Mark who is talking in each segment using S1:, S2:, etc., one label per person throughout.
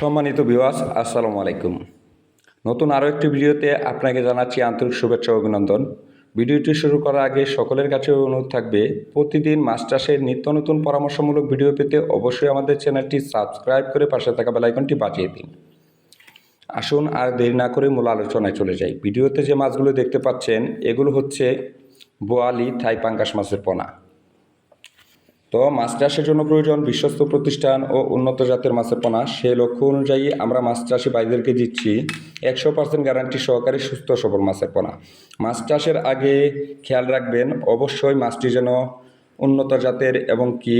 S1: সম্মানিত বিওয়াস আসসালামু আলাইকুম। নতুন আরও একটি ভিডিওতে আপনাকে জানাচ্ছি আন্তরিক শুভেচ্ছা অভিনন্দন। ভিডিওটি শুরু করার আগে সকলের কাছে অনুরোধ থাকবে, প্রতিদিন মাছ চাষের নিত্য নতুন পরামর্শমূলক ভিডিও পেতে অবশ্যই আমাদের চ্যানেলটি সাবস্ক্রাইব করে পাশে থাকা বেলাইকনটি বাজিয়ে দিন। আসুন আর দেরি না করে মূল আলোচনায় চলে যাই। ভিডিওতে যে মাছগুলো দেখতে পাচ্ছেন, এগুলো হচ্ছে বোয়ালি থাই পাঙ্গাস মাছের পোনা। তো মাছ চাষের জন্য প্রয়োজন বিশ্বস্ত প্রতিষ্ঠান ও উন্নত জাতের মাছের পোনা। সে লক্ষ্য অনুযায়ী আমরা মাছ চাষি ভাইদেরকে দিচ্ছি একশো পার্সেন্ট গ্যারান্টি সহকারে সুস্থ সবল মাছের পোনা। মাছ চাষের আগে খেয়াল রাখবেন, অবশ্যই মাছটি যেন উন্নত জাতের এবং কি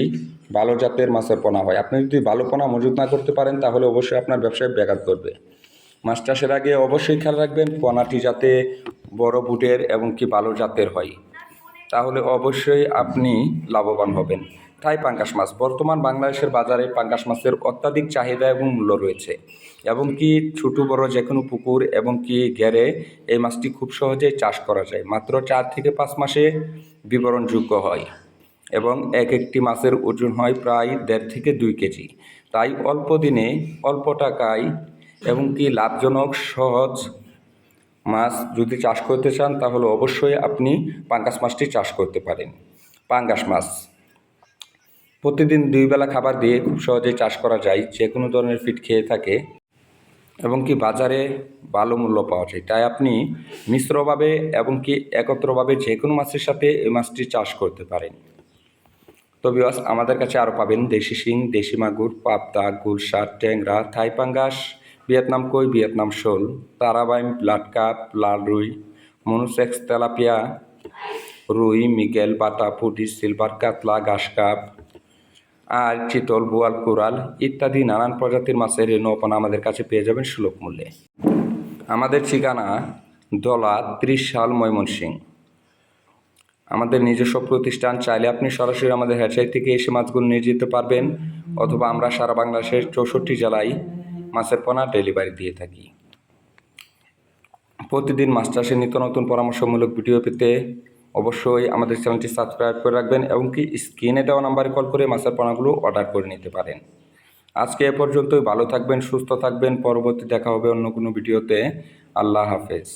S1: ভালো জাতের মাছের পোনা হয়। আপনি যদি ভালো পোনা মজুত না করতে পারেন, তাহলে অবশ্যই আপনার ব্যবসায় ব্যাঘাত করবে মাছ চাষের আগে অবশ্যই খেয়াল রাখবেন, পোনাটি যাতে বড় বুটের এবং কি ভালো জাতের হয়। তাহলে অবশ্যই আপনি লাভবান হবেন। তাই পাঙ্গাস মাছ। বর্তমান বাংলাদেশের বাজারে পাঙ্গাস মাছের অত্যাধিক চাহিদা এবং মূল্য রয়েছে। এবং কি ছোটো, বড় যে কোনো পুকুর এবং কি ঘেরে এই মাছটি খুব সহজেই চাষ করা যায়। মাত্র চার থেকে পাঁচ মাসে বিবরণযোগ্য হয় এবং এক একটি মাছের ওজন হয় প্রায় দেড় থেকে দুই কেজি। তাই অল্প দিনে অল্প টাকায় এবং কি লাভজনক, সহজ মাছ যদি চাষ করতে চান, তাহলে অবশ্যই আপনি পাঙ্গাস মাছটি চাষ করতে পারেন। পাঙ্গাস মাছ প্রতিদিন দুই বেলা খাবার দিয়ে খুব সহজেই চাষ করা যায়, যে কোনো ধরনের ফিট খেয়ে থাকে এবং কি বাজারে ভালো মূল্য পাওয়া যায়। তাই আপনি মিশ্রভাবে এবং কি একত্রভাবে যে কোনো মাছের সাথে এই মাছটি চাষ করতে পারেন। তো বিবাস আমাদের কাছে আরও পাবেন দেশি শিং, দেশি মাগুর, পাবদা গুলশার ট্যাংরা থাইপাঙ্গাস ভিয়েতনাম কই, ভিয়েতনাম শোল, তারাবাইম ব্লাড কাপ লাল রুই মনুসেক্স তেলাপিয়া, রুই, মিগেল, বাটা, পুটি, সিলভার, কাতলা, ঘাস কাপ আর চিতল, বোয়াল কোরাল ইত্যাদি নানান প্রজাতির মাছের নৌপানা আমাদের কাছে পেয়ে যাবেন সুলভ মূল্যে। আমাদের ঠিকানা দলা ত্রিশ সাল ময়মনসিংহ। আমাদের নিজস্ব প্রতিষ্ঠান চাইলে আপনি সরাসরি আমাদের হ্যাচাই থেকে এসে মাছগুলো নিয়ে যেতে পারবেন অথবা আমরা সারা বাংলাদেশের চৌষট্টি জেলায় মাছের পোনা ডেলিভারি দিয়ে থাকি। প্রতিদিন মাছ চাষের নিত্য নতুন পরামর্শমূলক ভিডিও পেতে অবশ্যই আমাদের চ্যানেলটি সাবস্ক্রাইব করে রাখবেন এবং কি স্ক্রিনে দেওয়া নাম্বারে কল করে মাছের পোনাগুলো অর্ডার করে নিতে পারেন। আজকে এ পর্যন্তই। ভালো থাকবেন, সুস্থ থাকবেন। পরবর্তী দেখা হবে অন্য কোনো ভিডিওতে। আল্লাহ হাফেজ।